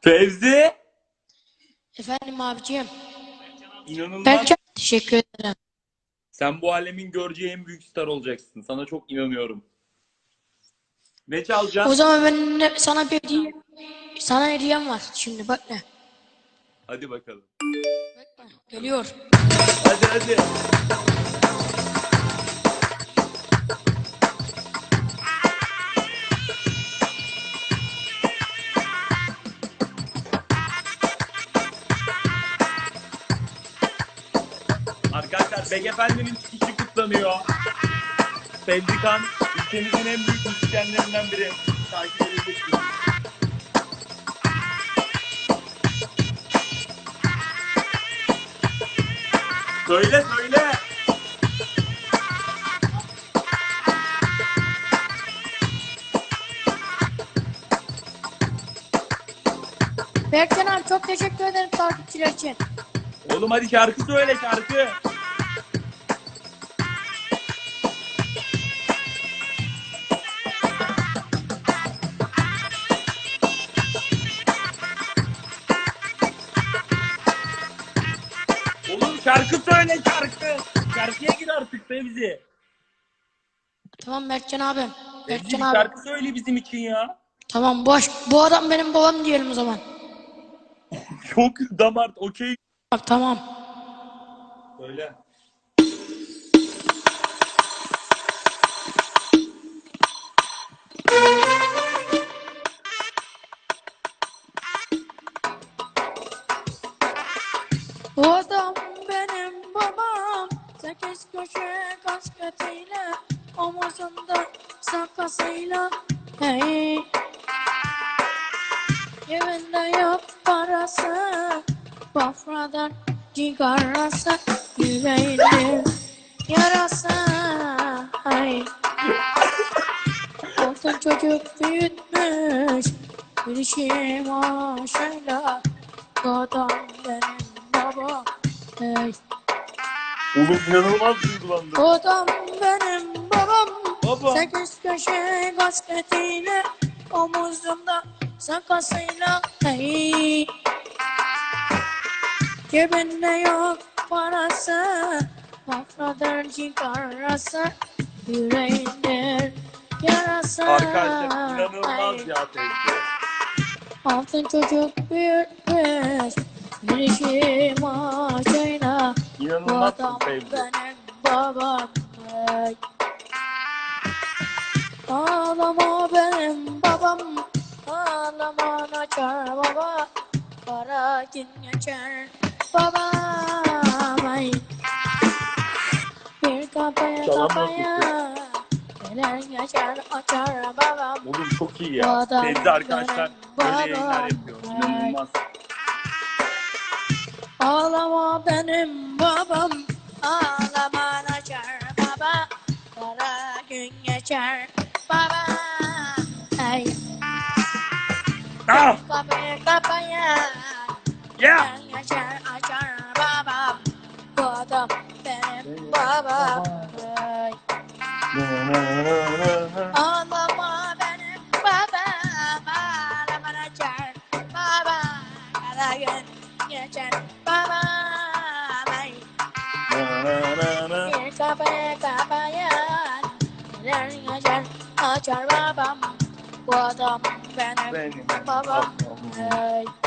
Fevzi. Efendim abicim. İnanılmaz. Berkcan. Teşekkür ederim. Sen bu alemin göreceği en büyük star olacaksın. Sana çok inanıyorum. Ne O çalacaksın? zaman ben ne- sana bir hediye, sana hediyem var. Şimdi bak ne. Hadi bakalım. Geliyor. Hadi hadi. Beg Efendi'nin çıkışı kutlanıyor. Fevzi Kan, ülkemizin en büyük müzisyenlerinden biri. Takip edebilirsiniz. Söyle söyle. Berkcan abi çok teşekkür ederim takipçiler için. Oğlum hadi şarkı söyle şarkı. Şarkı söyle şarkı. Şarkıya gir artık Fevzi. Tamam Berkcan abi. Fevzi Berkcan bir abi. şarkı söyle bizim için ya. Tamam bu, aş- bu adam benim babam diyelim o zaman. Çok damar okey. Bak tamam. Söyle. Bu adam. Sekiz köşe kasketiyle omuzunda sakasıyla hey. Evinde yok parası Bafradan cigarası Yüreğinde yarası hey. Altın çocuk büyütmüş Bir işi maşayla Bu Oğlum inanılmaz duygulandım. Bu adam benim babam Baba. Sekiz köşe kasketiyle Omuzumda sakasıyla hey. Cebinde yok parası Kafradır cigarası Yüreğindir yarası Arkadaşlar inanılmaz Hey. ya Fevzi. Altın çocuk büyütmüş Bir maçayla Bu İnanılmazsın Fevzi. benim babam hey. Ağlama benim babam Ağlama açar baba Para gün geçer babam ay. Bir kafaya Çalamaz kafaya Neler geçer açar babam Oğlum çok iyi ya. Fevzi arkadaşlar benim böyle yayınlar babam. yapıyor. İnanılmaz. Ağlama benim babam Ağlama açar baba. Kara gün geçer baba. Ay Ah! kapıyı kapaya Ya! Gün geçer açar babam Bu adam benim babam. Ay Ağlama benim babam Ağlama açar baba. Kara gün geçer babam Ay Bir kapıya kapıya Neler